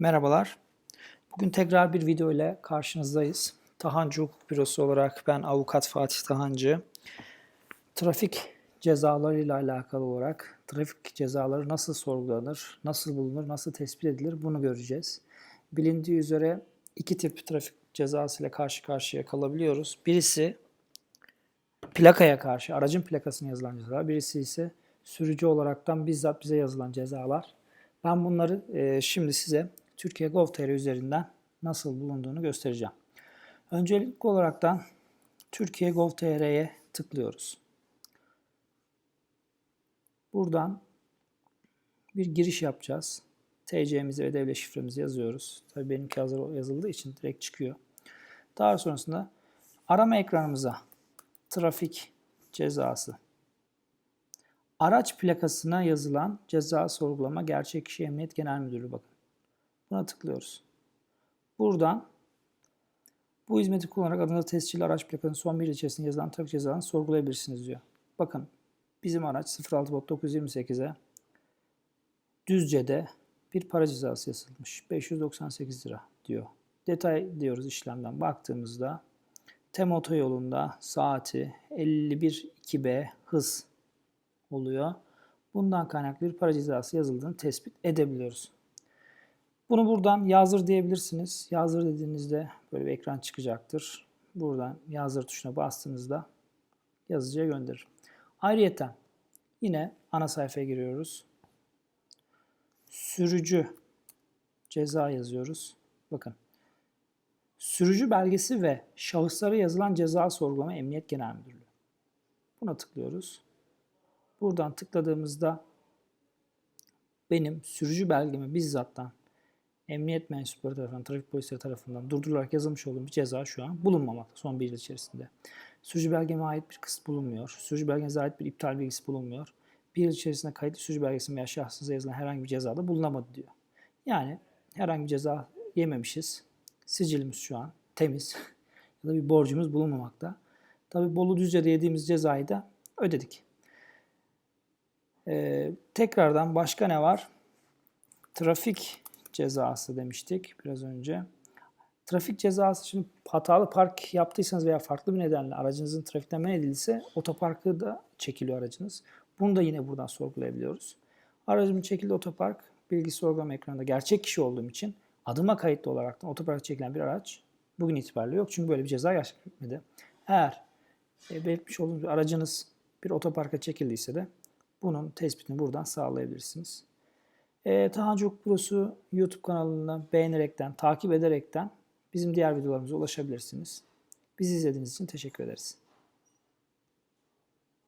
Merhabalar. Bugün tekrar bir video ile karşınızdayız. Tahancı Hukuk Bürosu olarak ben avukat Fatih Tahancı. Trafik cezalarıyla alakalı olarak trafik cezaları nasıl sorgulanır, nasıl bulunur, nasıl tespit edilir bunu göreceğiz. Bilindiği üzere iki tip trafik cezası ile karşı karşıya kalabiliyoruz. Birisi plakaya karşı, aracın plakasına yazılan cezalar. Birisi ise sürücü olaraktan bizzat bize yazılan cezalar. Ben bunları e, şimdi size Türkiye Gov.tr üzerinden nasıl bulunduğunu göstereceğim. Öncelikli olaraktan Türkiye Gov.tr'ye tıklıyoruz. Buradan bir giriş yapacağız. TC'mizi ve devlet şifremizi yazıyoruz. Tabii benimki hazır yazıldığı için direkt çıkıyor. Daha sonrasında arama ekranımıza trafik cezası Araç plakasına yazılan ceza sorgulama gerçek kişi Emniyet Genel Müdürlüğü bakın. Buna tıklıyoruz. Buradan bu hizmeti kullanarak adınıza tescilli araç plakasının son bir içerisinde yazılan trafik cezalarını sorgulayabilirsiniz diyor. Bakın bizim araç 06 bot 928'e Düzce'de bir para cezası yazılmış. 598 lira diyor. Detay diyoruz işlemden baktığımızda Tem otoyolunda saati 51.2B hız oluyor. Bundan kaynaklı bir para cezası yazıldığını tespit edebiliyoruz. Bunu buradan yazdır diyebilirsiniz. Yazdır dediğinizde böyle bir ekran çıkacaktır. Buradan yazdır tuşuna bastığınızda yazıcıya gönderir. Ayrıyeten yine ana sayfaya giriyoruz. Sürücü ceza yazıyoruz. Bakın. Sürücü belgesi ve şahıslara yazılan ceza sorgulama Emniyet Genel Müdürlüğü. Buna tıklıyoruz. Buradan tıkladığımızda benim sürücü belgemi bizzattan emniyet mensupları tarafından, trafik polisleri tarafından durdurularak yazılmış olduğum bir ceza şu an bulunmamakta son bir yıl içerisinde. Sürücü belgeme ait bir kısıt bulunmuyor. Sürücü belgenize ait bir iptal bilgisi bulunmuyor. Bir yıl içerisinde kayıtlı sürücü belgesi veya şahsınıza yazılan herhangi bir ceza da bulunamadı diyor. Yani herhangi bir ceza yememişiz. Sicilimiz şu an temiz. ya da bir borcumuz bulunmamakta. Tabi Bolu Düzce'de yediğimiz cezayı da ödedik. Ee, tekrardan başka ne var? Trafik cezası demiştik biraz önce. Trafik cezası şimdi hatalı park yaptıysanız veya farklı bir nedenle aracınızın trafikten men edildiyse otoparkı da çekiliyor aracınız. Bunu da yine buradan sorgulayabiliyoruz. Aracım çekildi otopark bilgi sorgulama ekranında gerçek kişi olduğum için adıma kayıtlı olarak da otoparka çekilen bir araç bugün itibariyle yok. Çünkü böyle bir ceza gerçekleşmedi. Eğer e, belirtmiş olduğunuz aracınız bir otoparka çekildiyse de bunun tespitini buradan sağlayabilirsiniz. E, Hukuk Bürosu YouTube kanalından beğenerekten, takip ederekten bizim diğer videolarımıza ulaşabilirsiniz. Bizi izlediğiniz için teşekkür ederiz.